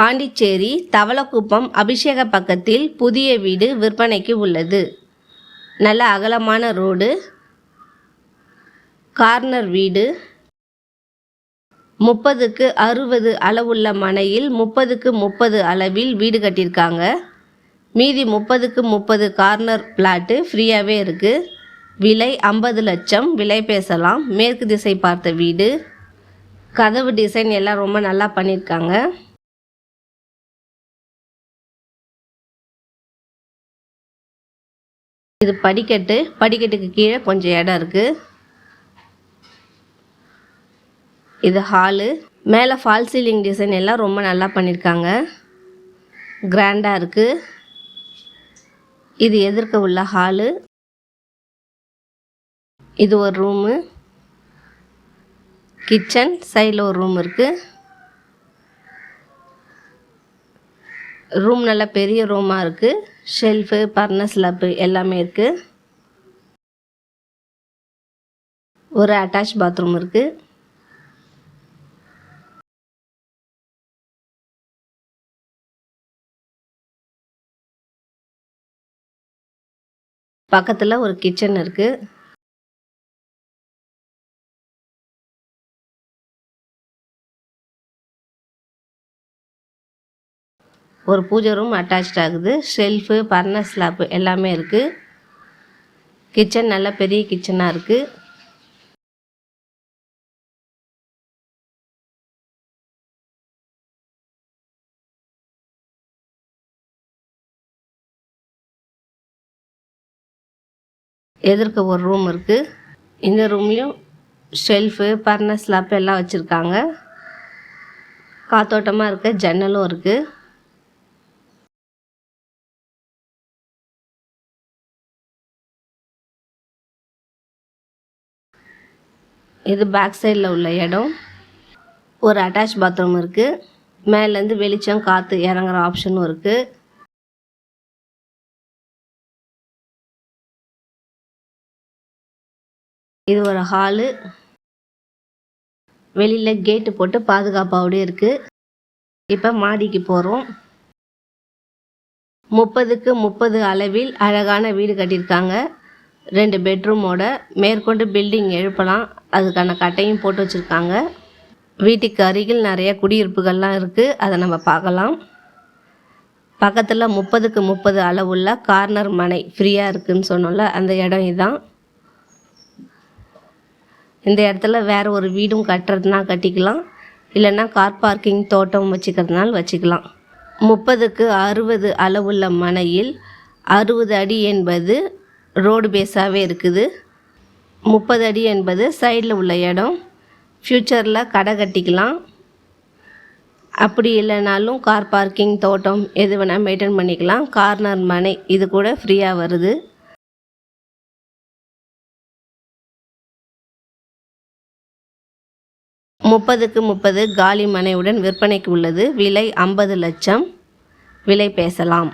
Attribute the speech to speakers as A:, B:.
A: பாண்டிச்சேரி தவளக்குப்பம் அபிஷேக பக்கத்தில் புதிய வீடு விற்பனைக்கு உள்ளது. நல்ல அகலமான ரோடு கார்னர் வீடு. முப்பதுக்கு அறுபது அளவுள்ள மனையில் முப்பதுக்கு முப்பது அளவில் வீடு கட்டியிருக்காங்க. மீதி முப்பதுக்கு முப்பது கார்னர் பிளாட்டு ஃப்ரீயாகவே இருக்குது விலை ஐம்பது லட்சம் விலை பேசலாம். மேற்கு திசை பார்த்த வீடு. கதவு டிசைன் எல்லாம் ரொம்ப நல்லா பண்ணியிருக்காங்க. இது படிக்கட்டு. படிக்கட்டுக்கு கீழே கொஞ்சம் இடம் இருக்குது இது ஹாலு மேலே ஃபால் சீலிங் டிசைன் எல்லாம் ரொம்ப நல்லா பண்ணியிருக்காங்க கிராண்டாக இருக்குது இது எதிர்க்க உள்ள ஹாலு இது ஒரு ரூமு கிச்சன் சைடில் ஒரு ரூம் இருக்குது ரூம் நல்லா பெரிய ரூமாக இருக்குது ஷெல்ஃபு பர்னஸ் லப்பு எல்லாமே இருக்குது ஒரு அட்டாச் பாத்ரூம் இருக்குது பக்கத்தில் ஒரு கிச்சன் இருக்குது ஒரு பூஜை ரூம் அட்டாச்ட் ஆகுது. ஷெல்ஃபு பர்னர் ஸ்லாப்பு எல்லாமே இருக்குது கிச்சன் நல்ல பெரிய கிச்சனாக இருக்குது எதிர்க்க ஒரு ரூம் இருக்குது இந்த ரூம்லேயும் ஷெல்ஃபு பர்னர் ஸ்லாப் எல்லாம் வச்சுருக்காங்க. காத்தோட்டமாக இருக்க ஜன்னலும் இருக்குது இது பேக் சைடில் உள்ள இடம். ஒரு அட்டாச் பாத்ரூம் இருக்குது மேலேருந்து வெளிச்சம் காற்று இறங்குற ஆப்ஷனும் இருக்குது இது ஒரு ஹாலு வெளியில் கேட்டு போட்டு பாதுகாப்பாகவே இருக்குது இப்போ மாடிக்கு போகிறோம் முப்பதுக்கு முப்பது அளவில் அழகான வீடு கட்டியிருக்காங்க. ரெண்டு பெட்ரூமோட மேற்கொண்டு பில்டிங் எழுப்பலாம். அதுக்கான கட்டையும் போட்டு வச்சுருக்காங்க. வீட்டுக்கு அருகில் நிறைய குடியிருப்புகள்லாம் இருக்குது அதை நம்ம பார்க்கலாம். பக்கத்தில் முப்பதுக்கு முப்பது அளவுள்ள கார்னர் மனை ஃப்ரீயாக இருக்குதுன்னு சொன்னோம்ல அந்த இடம் இதுதான் இந்த இடத்துல வேறு ஒரு வீடும் கட்டுறதுனா கட்டிக்கலாம். இல்லைன்னா கார் பார்க்கிங் தோட்டம் வச்சுக்கிறதுனால வச்சுக்கலாம். முப்பதுக்கு அறுபது அளவுள்ள மனையில் அறுபது அடி என்பது ரோடு பேஸாகவே இருக்குது. முப்பது அடி என்பது சைடில் உள்ள இடம். ஃப்யூச்சரில் கடை கட்டிக்கலாம். அப்படி இல்லைனாலும் கார் பார்க்கிங் தோட்டம் எது வேணால் மெயின்டைன் பண்ணிக்கலாம். கார்னர் மனை இது கூட ஃப்ரீயாக வருது. முப்பதுக்கு முப்பது காலி மனையுடன் விற்பனைக்கு உள்ளது. விலை ஐம்பது லட்சம். விலை பேசலாம்.